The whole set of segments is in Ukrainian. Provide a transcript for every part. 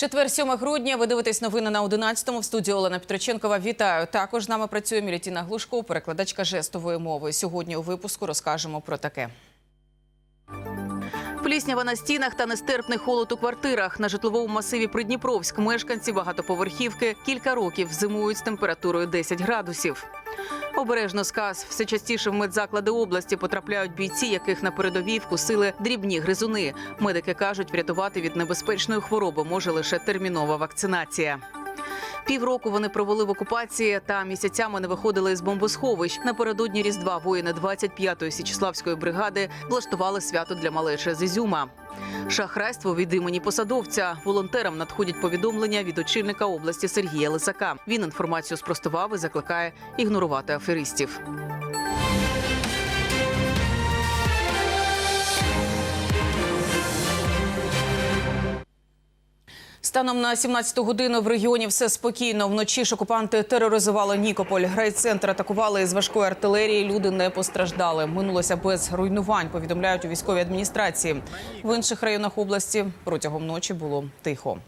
Четвер, 7 грудня. Ви дивитесь новини на 11-му. В студії Олена Петроченкова. Вітаю. Також з нами працює Мілітіна Глушко, перекладачка жестової мови. Сьогодні у випуску розкажемо про таке. Пліснява на стінах та нестерпний холод у квартирах. На житловому масиві Придніпровськ мешканці багатоповерхівки кілька років зимують з температурою 10 градусів. Обережно сказ. Все частіше в медзаклади області потрапляють бійці, яких на передовій вкусили дрібні гризуни. Медики кажуть, врятувати від небезпечної хвороби може лише термінова вакцинація. Півроку вони провели в окупації та місяцями не виходили з бомбосховищ. Напередодні Різдва воїни 25-ї Січеславської бригади влаштували свято для малеча з Ізюма. Шахрайство від імені посадовця. Волонтерам надходять повідомлення від очільника області Сергія Лисака. Він інформацію спростував і закликає ігнорувати аферистів. Станом на 17 годину в регіоні все спокійно. Вночі ж окупанти тероризували Нікополь. Райцентр атакували з важкої артилерії. Люди не постраждали. Минулося без руйнувань. Повідомляють у військовій адміністрації. В інших районах області протягом ночі було тихо.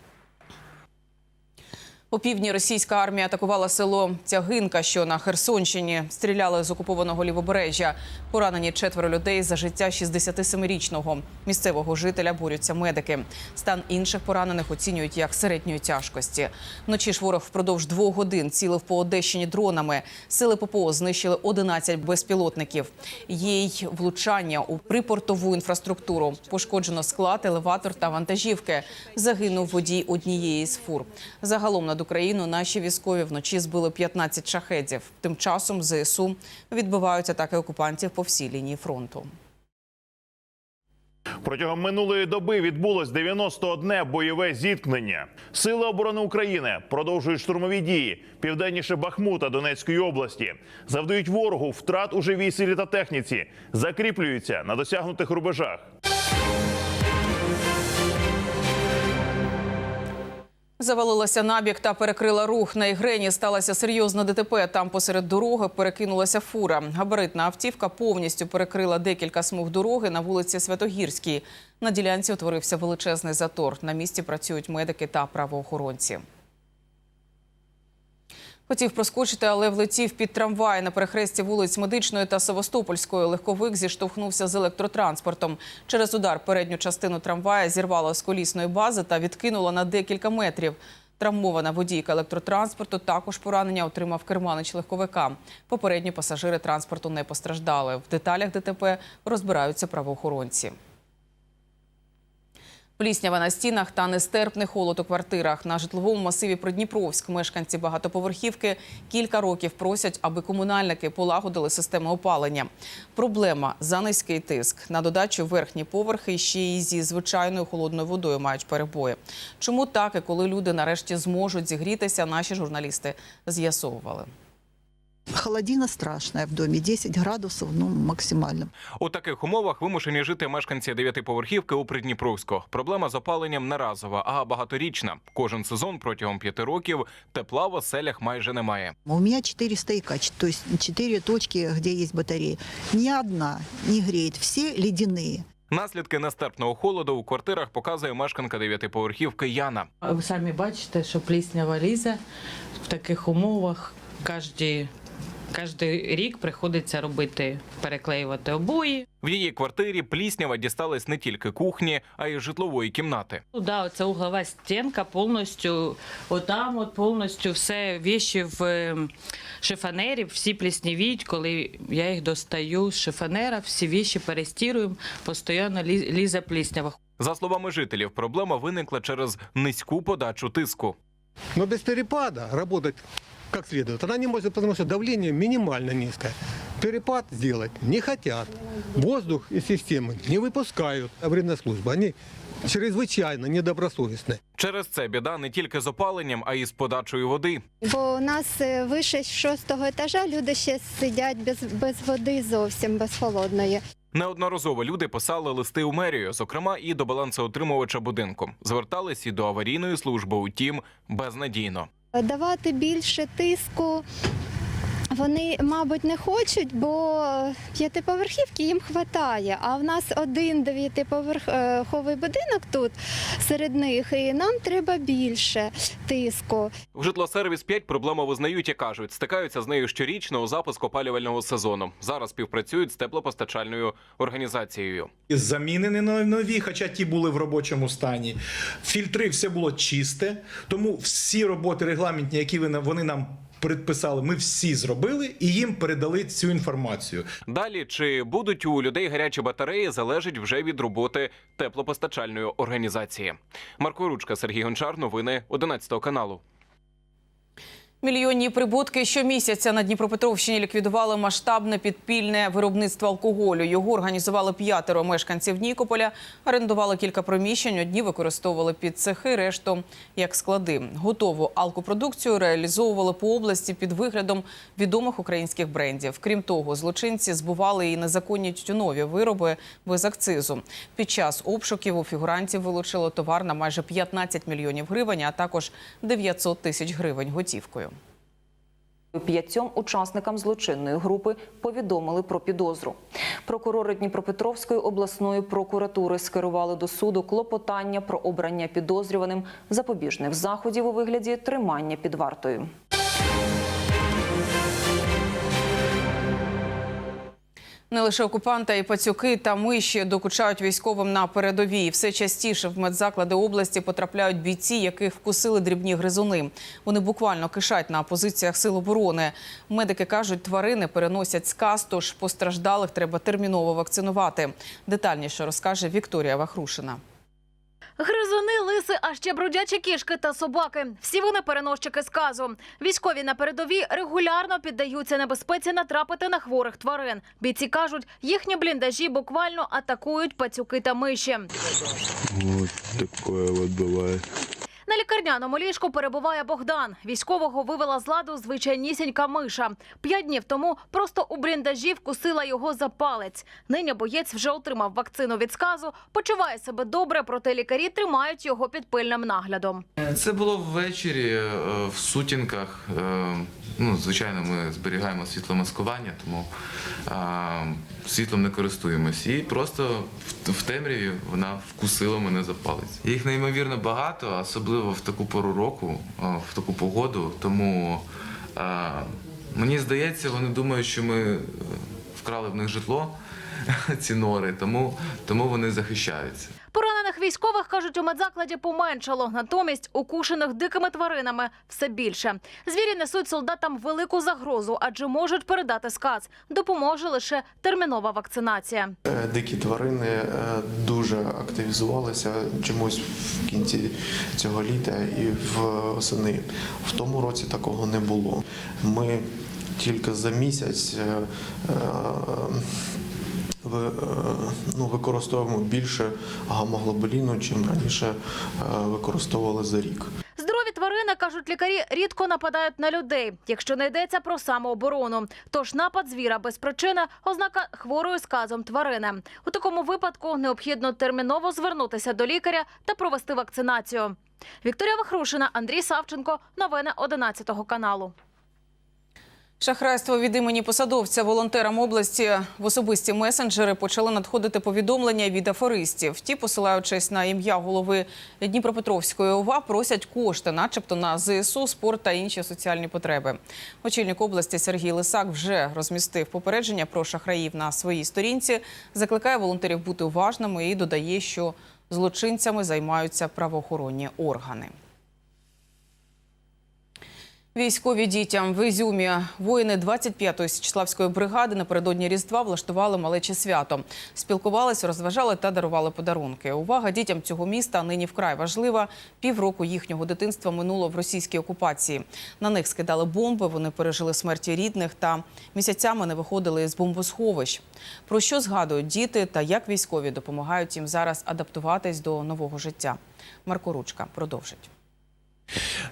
У півдні російська армія атакувала село Тягинка, що на Херсонщині. Стріляли з окупованого лівобережжя. Поранені четверо людей за життя 67-річного. Місцевого жителя борються медики. Стан інших поранених оцінюють як середньої тяжкості. Вночі ж ворог впродовж двох годин цілив по Одещині дронами. Сили ППО знищили 11 безпілотників. Є й влучання у припортову інфраструктуру. Пошкоджено склад, елеватор та вантажівки. Загинув водій однієї з фур. Загалом над Україну наші військові вночі збили 15 шахедів. Тим часом ЗСУ відбивають атаки окупантів по всій лінії фронту. Протягом минулої доби відбулось 91 бойове зіткнення. Сили оборони України продовжують штурмові дії південніше Бахмута Донецької області, завдають ворогу втрат у живій силі та техніці, закріплюються на досягнутих рубежах. Завалилася набік та перекрила рух. На Ігрені сталося серйозне ДТП. Там посеред дороги перекинулася фура. Габаритна автівка повністю перекрила декілька смуг дороги на вулиці Святогірській. На ділянці утворився величезний затор. На місці працюють медики та правоохоронці. Хотів проскочити, але влетів під трамвай на перехресті вулиць Медичної та Севастопольської. Легковик зіштовхнувся з електротранспортом. Через удар передню частину трамвая зірвало з колісної бази та відкинуло на декілька метрів. Травмована водійка електротранспорту також поранення отримав керманич легковика. Попередні пасажири транспорту не постраждали. В деталях ДТП розбираються правоохоронці. Пліснява на стінах та нестерпний холод у квартирах. На житловому масиві Придніпровськ мешканці багатоповерхівки кілька років просять, аби комунальники полагодили систему опалення. Проблема за низький тиск. На додачу верхні поверхи ще й зі звичайною холодною водою мають перебої. Чому так і коли люди нарешті зможуть зігрітися, наші журналісти з'ясовували. Холодина страшная в доме, 10 градусов, ну, максимально. У таких умовах вимушені жити мешканці дев'ятиповерхівки у Придніпровську. Проблема з опаленням не разова, а багаторічна. Кожен сезон протягом п'яти років тепла в оселях майже немає. У меня 4 стояка, ч- то 4 точки, где есть батареи. Ни одна не греет, все ледяные. Наслідки нестерпного холоду у квартирах показує мешканка дев'ятиповерхівки Яна. Ви самі бачите, що пліснява лізе в таких умовах. Кожні, кожний рік приходиться робити, переклеювати обої. В її квартирі пліснява дісталась не тільки кухні, а й житлової кімнати. Ну, да, оця углова стінка повністю, отам от повністю все віші в ем, шифонері, всі пліснівіть. Коли я їх достаю з шифонера, всі віші перестіруємо, постійно лі- лізе пліснява. За словами жителів, проблема виникла через низьку подачу тиску. Но без перепада работать как следует она не может, потому что давление минимально низкое. Перепад сделать не хотят. Воздух из системы не выпускают. Вредная служба. Они чрезвычайно недобросовестны. Через це біда не тільки з опаленням, а й з подачою води. Бо у нас е, вище шостого етажа люди ще сидять без, без води зовсім без холодної. Неодноразово люди писали листи у мерію, зокрема і до балансоутримувача будинку. Звертались і до аварійної служби, утім, безнадійно. Давати більше тиску Вони, мабуть, не хочуть, бо п'ятиповерхівки їм вистачає. А в нас один дев'ятиповерховий будинок тут серед них, і нам треба більше тиску. В житлосервіс 5 проблему визнають і кажуть, стикаються з нею щорічно у запуск опалювального сезону. Зараз співпрацюють з теплопостачальною організацією. Замінені на нові, хоча ті були в робочому стані. Фільтри все було чисте, тому всі роботи регламентні, які ви на- вони нам предписали, ми всі зробили і їм передали цю інформацію. Далі чи будуть у людей гарячі батареї, залежить вже від роботи теплопостачальної організації. Марко Ручка, Сергій Гончар, новини 11 каналу. Мільйонні прибутки щомісяця на Дніпропетровщині ліквідували масштабне підпільне виробництво алкоголю. Його організували п'ятеро мешканців Нікополя, орендували кілька приміщень. Одні використовували під цехи, решту як склади. Готову алкопродукцію реалізовували по області під виглядом відомих українських брендів. Крім того, злочинці збували і незаконні тютюнові вироби без акцизу. Під час обшуків у фігурантів вилучили товар на майже 15 мільйонів гривень, а також 900 тисяч гривень готівкою. П'ятьом учасникам злочинної групи повідомили про підозру. Прокурори Дніпропетровської обласної прокуратури скерували до суду клопотання про обрання підозрюваним запобіжних заходів у вигляді тримання під вартою. Не лише окупанта і пацюки та миші докучають військовим на передовій. Все частіше в медзаклади області потрапляють бійці, яких вкусили дрібні гризуни. Вони буквально кишать на позиціях сил оборони. Медики кажуть, тварини переносять сказ, тож постраждалих треба терміново вакцинувати. Детальніше розкаже Вікторія Вахрушина. Гризуни, лиси, а ще бродячі кішки та собаки. Всі вони переносчики сказу. Військові на передовій регулярно піддаються небезпеці натрапити на хворих тварин. Бійці кажуть, їхні бліндажі буквально атакують пацюки та миші. Ось таке от бывает. На лікарняному ліжку перебуває Богдан. Військового вивела з ладу звичайнісінька миша. П'ять днів тому просто у бліндажі вкусила його за палець. Нині боєць вже отримав вакцину від сказу, почуває себе добре, проте лікарі тримають його під пильним наглядом. Це було ввечері е, в сутінках. Е, Ну, звичайно, ми зберігаємо світломаскування, тому е, світлом не користуємось. І просто в, в темряві вона вкусила мене за палець. Їх неймовірно багато, особливо в таку пору року, в таку погоду. Тому мені здається, вони думають, що ми е, вкрали в них житло, ці нори, тому, тому вони захищаються. Поранених військових кажуть, у медзакладі поменшало. Натомість укушених дикими тваринами все більше. Звірі несуть солдатам велику загрозу, адже можуть передати сказ. Допоможе лише термінова вакцинація. Е, Дикі тварини е, дуже активізувалися чомусь в кінці цього літа і в осени. В тому році такого не було. Ми тільки за місяць е, ну, використовуємо більше гамоглобуліну, чим раніше е, використовували за рік. Здорові тварини, кажуть лікарі, рідко нападають на людей, якщо не йдеться про самооборону. Тож напад звіра без причини – ознака хворої сказом тварини. У такому випадку необхідно терміново звернутися до лікаря та провести вакцинацію. Вікторія Вахрушина, Андрій Савченко. Новини 11 каналу. Шахрайство від імені посадовця волонтерам області в особисті месенджери почали надходити повідомлення від афористів. Ті, посилаючись на ім'я голови Дніпропетровської ОВА, просять кошти, начебто на ЗСУ, спорт та інші соціальні потреби. Очільник області Сергій Лисак вже розмістив попередження про шахраїв на своїй сторінці. Закликає волонтерів бути уважними і додає, що злочинцями займаються правоохоронні органи. Військові дітям в Ізюмі воїни 25-ї Січеславської бригади напередодні Різдва влаштували малече свято. Спілкувалися, розважали та дарували подарунки. Увага дітям цього міста нині вкрай важлива. Півроку їхнього дитинства минуло в російській окупації. На них скидали бомби, вони пережили смерті рідних та місяцями не виходили з бомбосховищ. Про що згадують діти та як військові допомагають їм зараз адаптуватись до нового життя? Марко Ручка продовжить.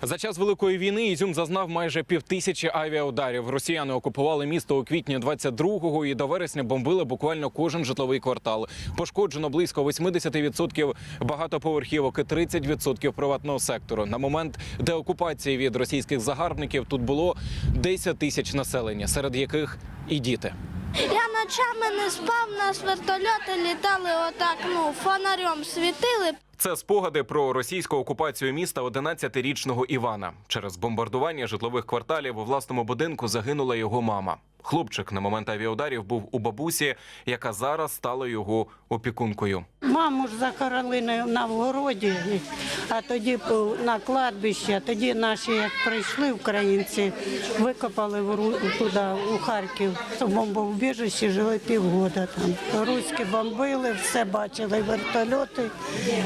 За час великої війни Ізюм зазнав майже півтисячі авіаударів. Росіяни окупували місто у квітні 22-го і до вересня бомбили буквально кожен житловий квартал. Пошкоджено близько 80% багатоповерхівок і 30% приватного сектору. На момент деокупації від російських загарбників тут було 10 тисяч населення, серед яких і діти. Я ночами не спав, нас вертольоти літали отак, ну, фонарем світили. Це спогади про російську окупацію міста 11-річного Івана. Через бомбардування житлових кварталів у власному будинку загинула його мама. Хлопчик на момент авіаударів був у бабусі, яка зараз стала його опікункою. Маму ж захоронили на- на вгороді, а тоді на кладбище. А тоді наші, як прийшли українці, викопали в туди, у Харків. В бомбоубіжищі жили півгода там. Руські бомбили, все бачили, вертольоти,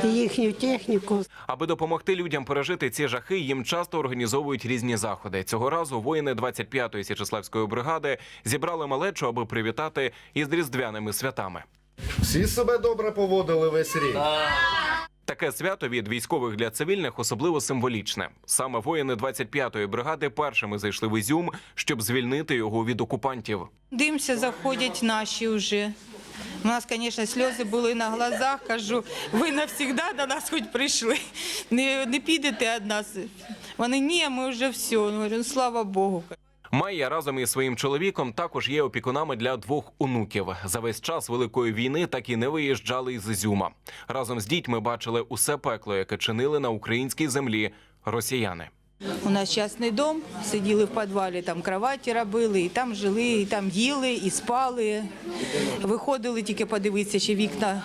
їхню техніку. Аби допомогти людям пережити ці жахи, їм часто організовують різні заходи. Цього разу воїни 25-ї Січеславської бригади зібрали малечу, аби привітати із різдвяними святами. Всі себе добре поводили весь рік. Таке свято від військових для цивільних особливо символічне. Саме воїни 25-ї бригади першими зайшли в Ізюм, щоб звільнити його від окупантів. Дивимося, заходять наші вже. У нас, звісно, сльози були на глазах. Кажу, ви навсігда до нас хоч прийшли. Не, не підете від нас. Вони ні, ми вже все. Ну, говорю, «Ну, слава Богу. Майя разом із своїм чоловіком також є опікунами для двох онуків. За весь час великої війни так і не виїжджали із Ізюма. Разом з дітьми бачили усе пекло, яке чинили на українській землі росіяни. У нас частний дом, сиділи в підвалі, там кроваті робили, і там жили, і там їли, і спали. Виходили тільки подивитися, чи вікна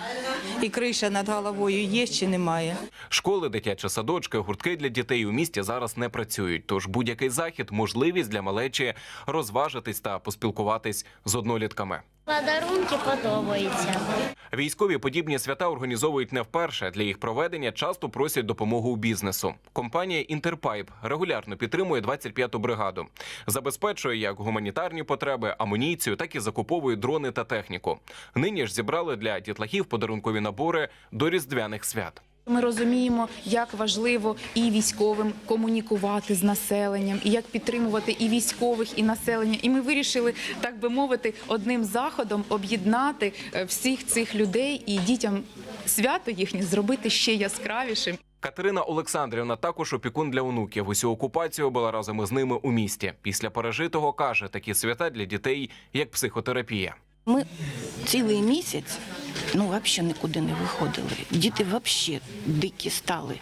і криша над головою є, чи немає. Школи, дитячі садочки, гуртки для дітей у місті зараз не працюють. Тож будь-який захід можливість для малечі розважитись та поспілкуватись з однолітками. Подарунки подобаються. Військові подібні свята організовують не вперше. Для їх проведення часто просять допомогу у бізнесу. Компанія Інтерпайп регулярно підтримує 25-ту бригаду, забезпечує як гуманітарні потреби, амуніцію, так і закуповує дрони та техніку. Нині ж зібрали для дітлахів подарункові набори до різдвяних свят. Ми розуміємо, як важливо і військовим комунікувати з населенням, і як підтримувати і військових, і населення. І ми вирішили, так би мовити, одним заходом об'єднати е, всіх цих людей і дітям свято їхнє зробити ще яскравішим. Катерина Олександрівна також опікун для онуків. Усю окупацію була разом із ними у місті. Після пережитого каже, такі свята для дітей як психотерапія. Ми цілий місяць ну взагалі нікуди не виходили. Діти взагалі дикі стали.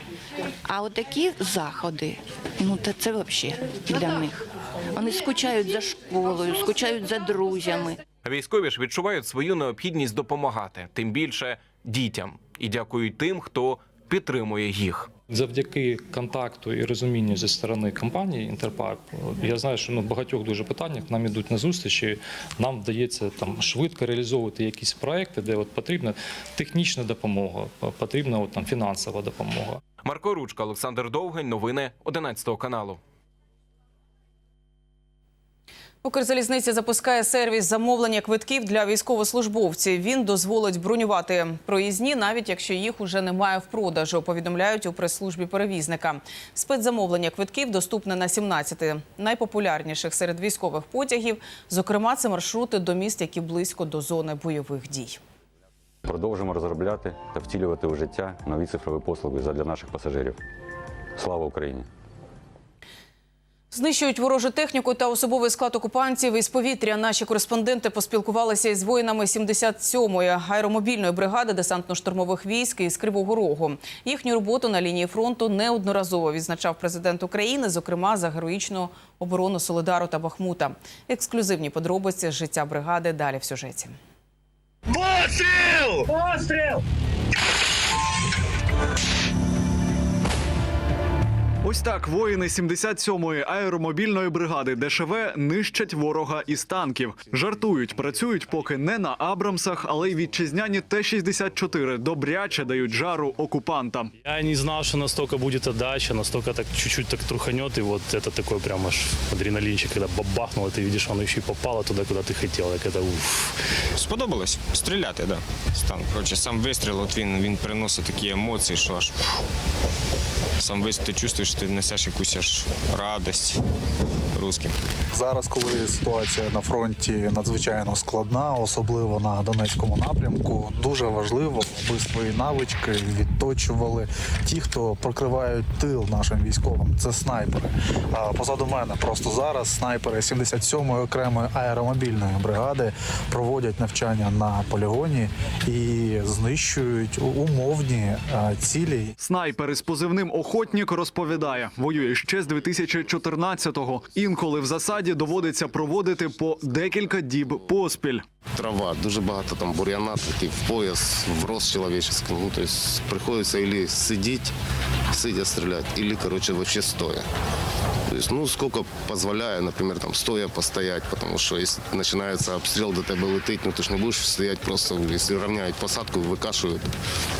А отакі заходи, ну то це взагалі для них. Вони скучають за школою, скучають за друзями. Військові ж відчувають свою необхідність допомагати, тим більше дітям, і дякують тим, хто підтримує їх. Завдяки контакту і розумінню зі сторони компанії Інтерпарк я знаю, що ну, багатьох дуже питаннях нам ідуть на зустрічі. Нам вдається там швидко реалізовувати якісь проекти, де от потрібна технічна допомога, потрібна от, там фінансова допомога. Марко Ручка, Олександр Довгань. Новини 11 каналу. Укрзалізниця запускає сервіс замовлення квитків для військовослужбовців. Він дозволить бронювати проїзні, навіть якщо їх уже немає в продажу. Повідомляють у прес-службі перевізника. Спецзамовлення квитків доступне на 17 найпопулярніших серед військових потягів. Зокрема, це маршрути до міст, які близько до зони бойових дій. Продовжимо розробляти та втілювати у життя нові цифрові послуги для наших пасажирів. Слава Україні! Знищують ворожу техніку та особовий склад окупантів із повітря. Наші кореспонденти поспілкувалися із воїнами 77-ї аеромобільної бригади десантно-штурмових військ із Кривого Рогу. Їхню роботу на лінії фронту неодноразово відзначав президент України, зокрема за героїчну оборону Солидару та Бахмута. Ексклюзивні подробиці з життя бригади далі в сюжеті. Постріл! Постріл! Ось так воїни 77-ї аеромобільної бригади ДШВ нищать ворога із танків. Жартують, працюють поки не на Абрамсах, але й вітчизняні Т-64 добряче дають жару окупантам. Я не знал, что настолько будет отдача, настолько так чуть-чуть так труханет, и вот это такой прям аж адреналинчик, когда бабахнуло, ты видишь, оно еще и попало туда, куда ты хотел. Так это уф. Сподобалось стріляти, да. Стан. Коротше, сам вистріл, от він, він приносить такі емоції, що аж фу. сам вистріл, ти чувствуєш ти несеш якусь аж радість русським. Зараз, коли ситуація на фронті надзвичайно складна, особливо на Донецькому напрямку, дуже важливо, аби свої навички відточували ті, хто прикривають тил нашим військовим. Це снайпери. А позаду мене просто зараз снайпери 77-ї окремої аеромобільної бригади проводять навчання на полігоні і знищують умовні цілі. Снайпер із позивним охотник розповідає, воює ще з 2014-го. Інколи в засаді доводиться проводити по декілька діб поспіль. Трава, дуже багато там бур'яна, такий в пояс, в рост чоловічний. Ну, тобто приходиться ілі сидіти, сидя стріляти, ілі, коротше, вообще стоя. Тобто, ну, сколько позволяє, наприклад, там, стоя постоять, потому що якщо починається обстріл, до тебе летить, ну ти ж не будеш стояти просто, якщо рівняють посадку, викашують,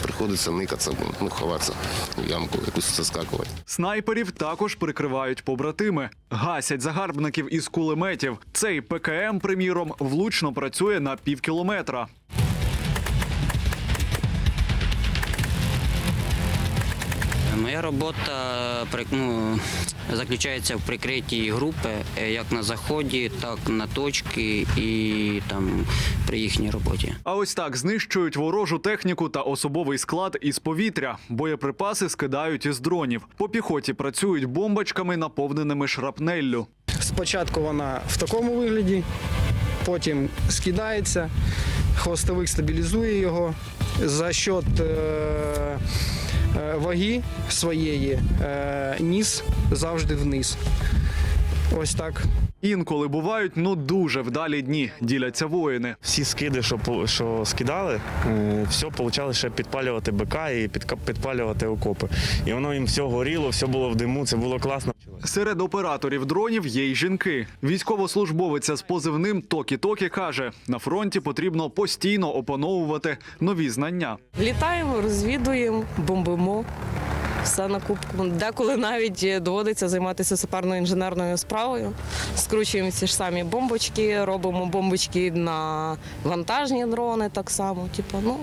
приходиться никатися, ну, ховатися в ямку, якусь заскакувати. Снайперів також прикривають побратими, гасять загарбників із кулеметів. Цей ПКМ, приміром, влучно працює на півкілометра. Моя робота ну, заключається в прикритті групи е, як на заході, так на точки і там при їхній роботі. А ось так знищують ворожу техніку та особовий склад із повітря. Боєприпаси скидають із дронів. По піхоті працюють бомбочками, наповненими шрапнеллю. Спочатку вона в такому вигляді, потім скидається, хвостовик стабілізує його за счет е, ваги своєї, е, ніс завжди вниз. Ось так. Інколи бувають ну дуже вдалі дні, діляться воїни. Всі скиди, що, по- що скидали, все почали ще підпалювати БК і підпалювати окопи. І воно їм все горіло, все було в диму, це було класно. Серед операторів дронів є й жінки. Військовослужбовиця з позивним Токі-Токі каже: на фронті потрібно постійно опановувати нові знання. Літаємо, розвідуємо, бомбимо. Все на кубку. Деколи навіть доводиться займатися сапарною інженерною справою. Скручуємо ці ж самі бомбочки, робимо бомбочки на вантажні дрони так само. Типу, ну,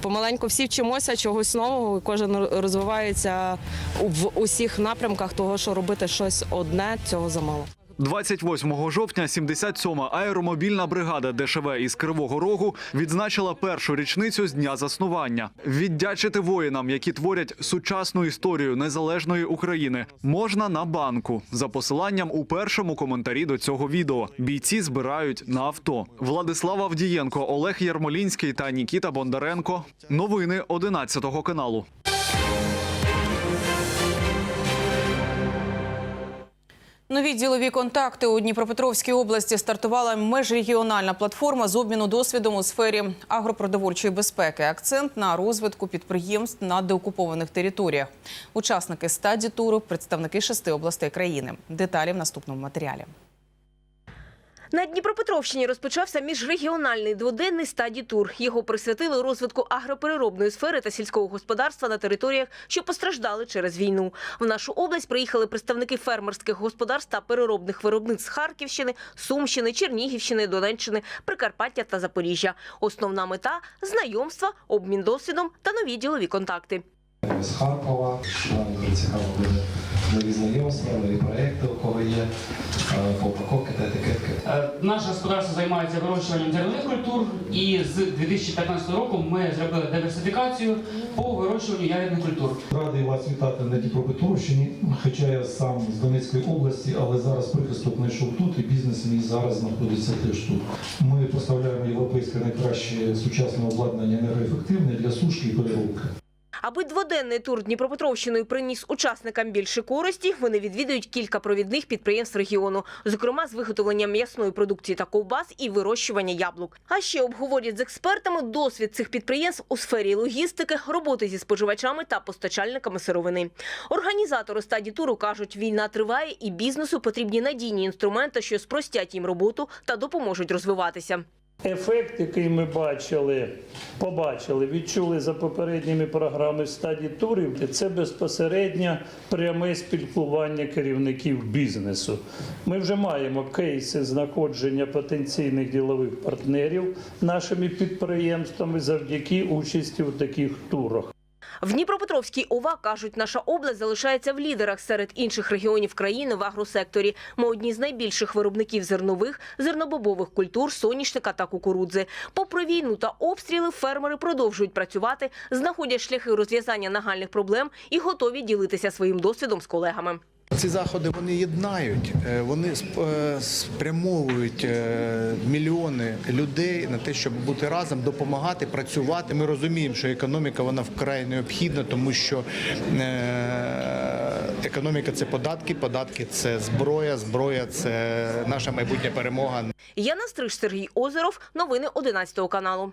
помаленьку всі вчимося чогось нового, кожен розвивається в усіх напрямках того, що робити щось одне, цього замало. 28 жовтня 77-ма аеромобільна бригада ДШВ із Кривого Рогу відзначила першу річницю з дня заснування. Віддячити воїнам, які творять сучасну історію незалежної України, можна на банку за посиланням у першому коментарі до цього відео. Бійці збирають на авто. Владислав Авдієнко, Олег Ярмолінський та Нікіта Бондаренко. Новини 11 каналу. Нові ділові контакти у Дніпропетровській області стартувала межрегіональна платформа з обміну досвідом у сфері агропродовольчої безпеки. Акцент на розвитку підприємств на деокупованих територіях. Учасники стадії туру представники шести областей країни. Деталі в наступному матеріалі. На Дніпропетровщині розпочався міжрегіональний дводенний стадій тур. Його присвятили розвитку агропереробної сфери та сільського господарства на територіях, що постраждали через війну. В нашу область приїхали представники фермерських господарств та переробних виробництв Харківщини, Сумщини, Чернігівщини, Донеччини, Прикарпаття та Запоріжжя. Основна мета знайомства, обмін досвідом та нові ділові контакти. з Харкова. Цікаво буде нові знайомства, нові проекти, у кого є е, по упаковки та етикетки. Е, Наше господарство займається вирощуванням зернових культур, і з 2015 року ми зробили диверсифікацію по вирощуванню ягідних культур. Радий вас вітати на Дніпропетровщині, хоча я сам з Донецької області, але зараз прихисток знайшов тут, і бізнес мій зараз знаходиться теж тут. Ми поставляємо європейське найкраще сучасне обладнання енергоефективне для сушки і переробки. Аби дводенний тур Дніпропетровщиною приніс учасникам більше користі, вони відвідують кілька провідних підприємств регіону, зокрема з виготовленням м'ясної продукції та ковбас і вирощування яблук. А ще обговорять з експертами досвід цих підприємств у сфері логістики, роботи зі споживачами та постачальниками сировини. Організатори стадії туру кажуть, війна триває і бізнесу потрібні надійні інструменти, що спростять їм роботу та допоможуть розвиватися. Ефект, який ми бачили, побачили, відчули за попередніми програмами стадії турів, це безпосередньо пряме спілкування керівників бізнесу. Ми вже маємо кейси знаходження потенційних ділових партнерів нашими підприємствами завдяки участі у таких турах. В Дніпропетровській ОВА кажуть, наша область залишається в лідерах серед інших регіонів країни в агросекторі. Ми одні з найбільших виробників зернових, зернобобових культур, соняшника та кукурудзи. Попри війну та обстріли, фермери продовжують працювати, знаходять шляхи розв'язання нагальних проблем і готові ділитися своїм досвідом з колегами. Ці заходи вони єднають, е, вони е, спрямовують е, мільйони людей на те, щоб бути разом, допомагати, працювати. Ми розуміємо, що економіка вона вкрай необхідна, тому що економіка це податки, податки це зброя, зброя це наша майбутня перемога. Яна Стриж, Сергій Озеров. Новини 11 каналу.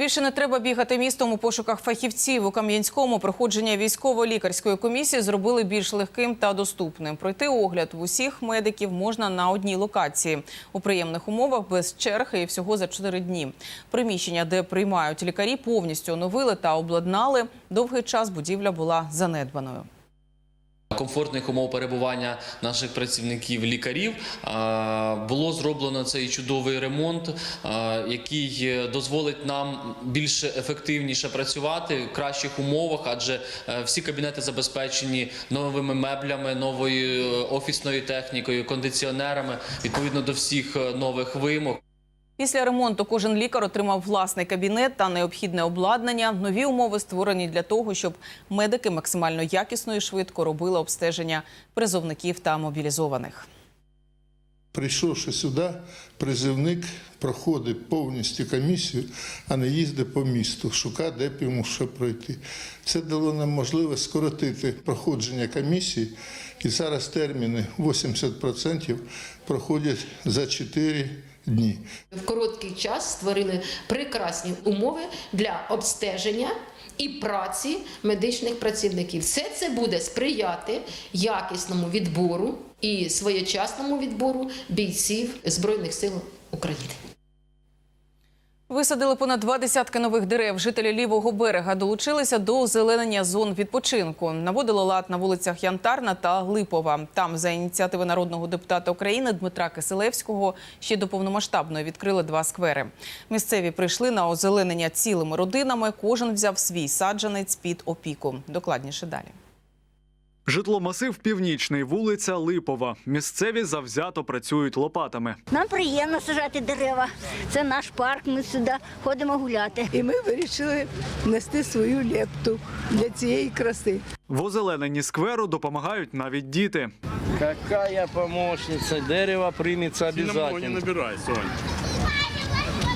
Більше не треба бігати містом у пошуках фахівців. У Кам'янському проходження військово-лікарської комісії зробили більш легким та доступним. Пройти огляд в усіх медиків можна на одній локації у приємних умовах без черг і всього за 4 дні. Приміщення, де приймають лікарі, повністю оновили та обладнали. Довгий час будівля була занедбаною. Комфортних умов перебування наших працівників лікарів було зроблено цей чудовий ремонт, який е, дозволить нам більш ефективніше працювати в кращих умовах, адже е, всі кабінети забезпечені новими меблями, новою е, офісною технікою, кондиціонерами відповідно до всіх нових вимог. Після ремонту кожен лікар отримав власний кабінет та необхідне обладнання. Нові умови створені для того, щоб медики максимально якісно і швидко робили обстеження призовників та мобілізованих. Прийшовши сюди, призивник проходить повністю комісію, а не їздить по місту, шукає, де б йому що пройти. Це дало нам можливість скоротити проходження комісії, і зараз терміни 80% проходять за 4 дні. В короткий час створили прекрасні умови для обстеження і праці медичних працівників. Все це буде сприяти якісному відбору і своєчасному відбору бійців Збройних сил України. Висадили понад два десятки нових дерев. Жителі лівого берега долучилися до озеленення зон відпочинку. Наводили лад на вулицях Янтарна та Липова. Там за ініціативи народного депутата України Дмитра Киселевського ще до повномасштабної відкрили два сквери. Місцеві прийшли на озеленення цілими родинами. Кожен взяв свій саджанець під опіку. Докладніше далі. Житломасив Північний, вулиця Липова. Місцеві завзято працюють лопатами. Нам приємно сажати дерева. Це наш парк. Ми сюди ходимо гуляти. І ми вирішили внести свою лепту для цієї краси. В озелененні скверу допомагають навіть діти. Какая помощница? Дерево примется обязательно. Не набирай, Сонь.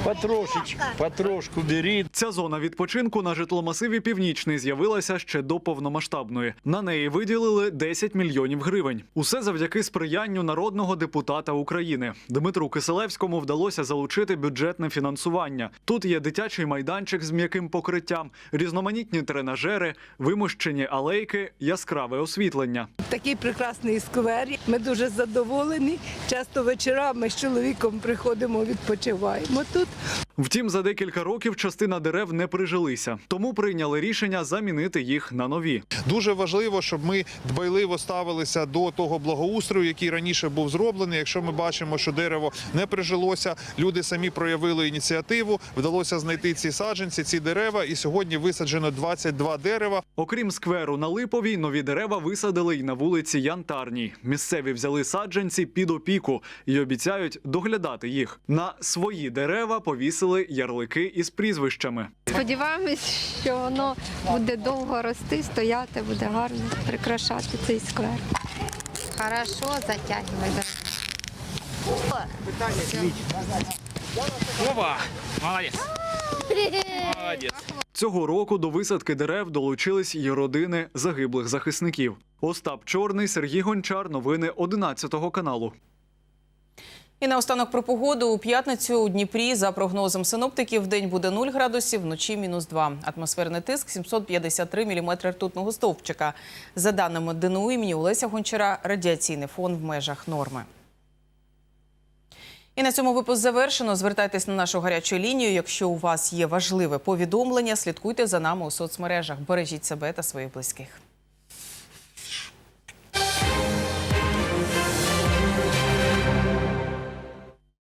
Потрошечку, потрошку бери. Ця зона відпочинку на житломасиві Північний з'явилася ще до повномасштабної. На неї виділили 10 мільйонів гривень. Усе завдяки сприянню народного депутата України. Дмитру Киселевському вдалося залучити бюджетне фінансування. Тут є дитячий майданчик з м'яким покриттям, різноманітні тренажери, вимощені алейки, яскраве освітлення. Такий прекрасний сквер. Ми дуже задоволені. Часто вечорами з чоловіком приходимо, відпочиваємо тут. Втім, за декілька років частина дерев не прижилися, тому прийняли рішення замінити їх на нові. Дуже важливо, щоб ми дбайливо ставилися до того благоустрою, який раніше був зроблений. Якщо ми бачимо, що дерево не прижилося, люди самі проявили ініціативу, вдалося знайти ці саджанці, ці дерева, і сьогодні висаджено 22 дерева. Окрім скверу на Липовій, нові дерева висадили й на вулиці Янтарній. Місцеві взяли саджанці під опіку і обіцяють доглядати їх. На свої дерева повісили ярлики із прізвищами. Сподіваємось, що воно буде довго рости, стояти, буде гарно прикрашати цей сквер. Хорошо, затягивай. Опа! Молодець! Молодець! Цього року до висадки дерев долучились й родини загиблих захисників. Остап Чорний, Сергій Гончар. Новини 11 каналу. І наостанок про погоду у п'ятницю у Дніпрі за прогнозом синоптиків в день буде 0 градусів, вночі мінус 2. Атмосферний тиск 753 міліметри ртутного стовпчика. За даними ДНУ імені Олеся Гончара, радіаційний фон в межах норми. І на цьому випуск завершено. Звертайтесь на нашу гарячу лінію. Якщо у вас є важливе повідомлення, слідкуйте за нами у соцмережах. Бережіть себе та своїх близьких.